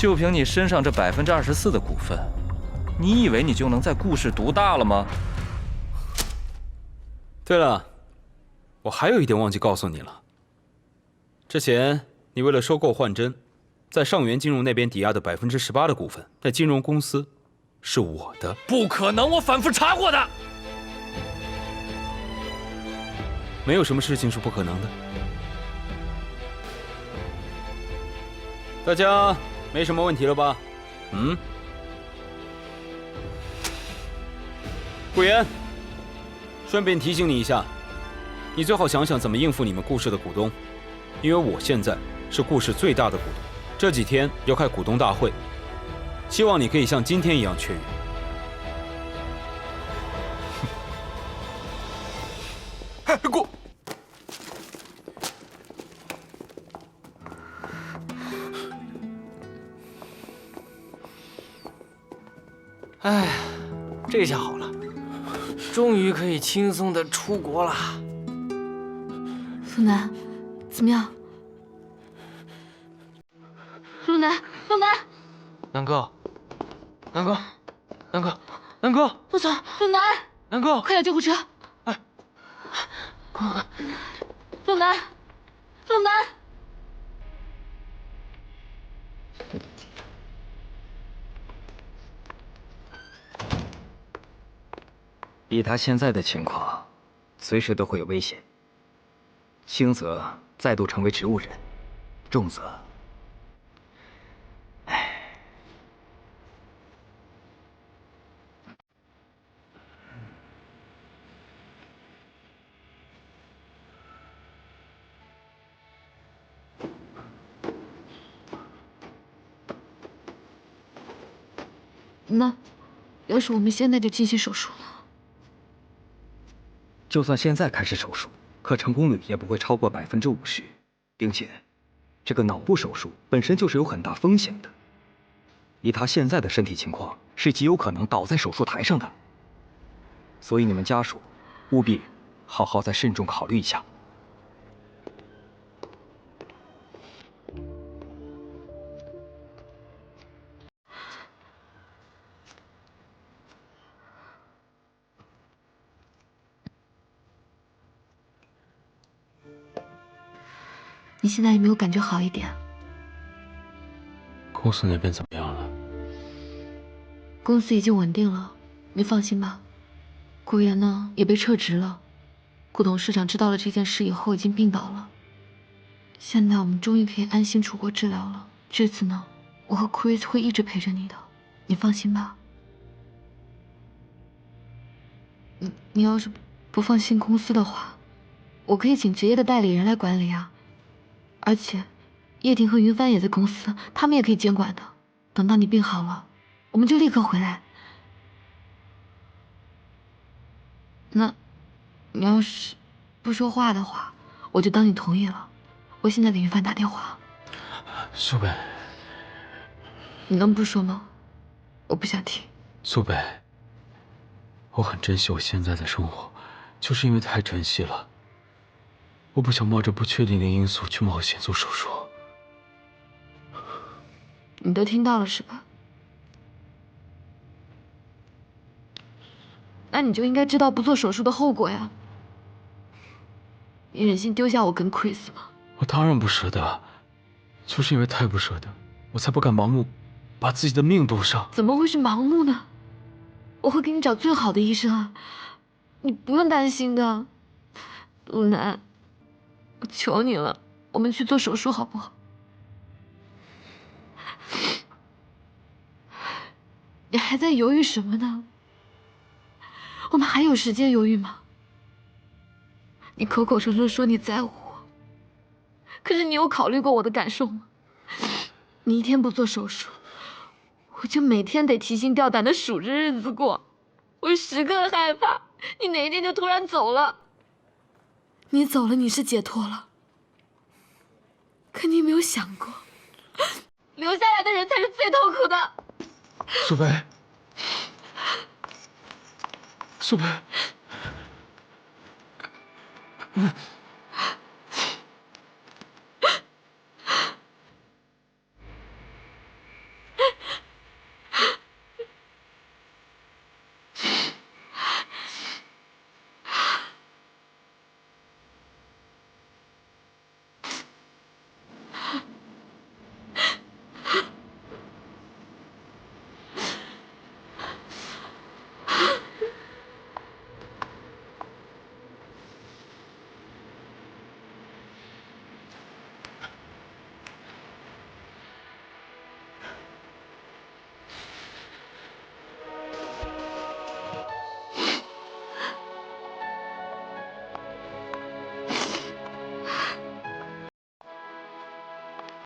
就凭你身上这百分之二十四的股份，你以为你就能在顾氏独大了吗？对了，我还有一点忘记告诉你了。之前你为了收购幻真，在上元金融那边抵押的百分之十八的股份，那金融公司是我的。不可能，我反复查过的。没有什么事情是不可能的。大家没什么问题了吧？嗯？顾言，顺便提醒你一下，你最好想想怎么应付你们顾氏的股东，因为我现在是顾氏最大的股东，这几天要开股东大会，希望你可以像今天一样雀跃。顾。哎，这下好了，终于可以轻松的出国了。陆南，怎么样？陆南，陆南，南哥，南哥，南哥，南哥，陆总，陆南，南哥，快叫救护车！哎，陆南，陆南。以他现在的情况，随时都会有危险。轻则再度成为植物人，重则……哎。那，要是我们现在就进行手术呢？就算现在开始手术，可成功率也不会超过百分之五十，并且，这个脑部手术本身就是有很大风险的。以他现在的身体情况，是极有可能倒在手术台上的。所以你们家属，务必好好再慎重考虑一下。你现在有没有感觉好一点？公司那边怎么样了？公司已经稳定了，你放心吧。顾源呢也被撤职了，顾董事长知道了这件事以后已经病倒了。现在我们终于可以安心出国治疗了。这次呢，我和 Chris 会一直陪着你的，你放心吧。你你要是不放心公司的话，我可以请职业的代理人来管理啊。而且，叶婷和云帆也在公司，他们也可以监管的。等到你病好了，我们就立刻回来。那，你要是不说话的话，我就当你同意了。我现在给云帆打电话。苏北，你能不说吗？我不想听。苏北，我很珍惜我现在的生活，就是因为太珍惜了。我不想冒着不确定的因素去冒险做手术。你都听到了是吧？那你就应该知道不做手术的后果呀。你忍心丢下我跟 Chris 吗？我当然不舍得，就是因为太不舍得，我才不敢盲目把自己的命赌上。怎么会是盲目呢？我会给你找最好的医生啊，你不用担心的，鲁南。我求你了，我们去做手术好不好？你还在犹豫什么呢？我们还有时间犹豫吗？你口口声声说你在乎我，可是你有考虑过我的感受吗？你一天不做手术，我就每天得提心吊胆的数着日子过，我时刻害怕你哪一天就突然走了。你走了，你是解脱了，可你没有想过，留下来的人才是最痛苦的。苏菲，苏菲，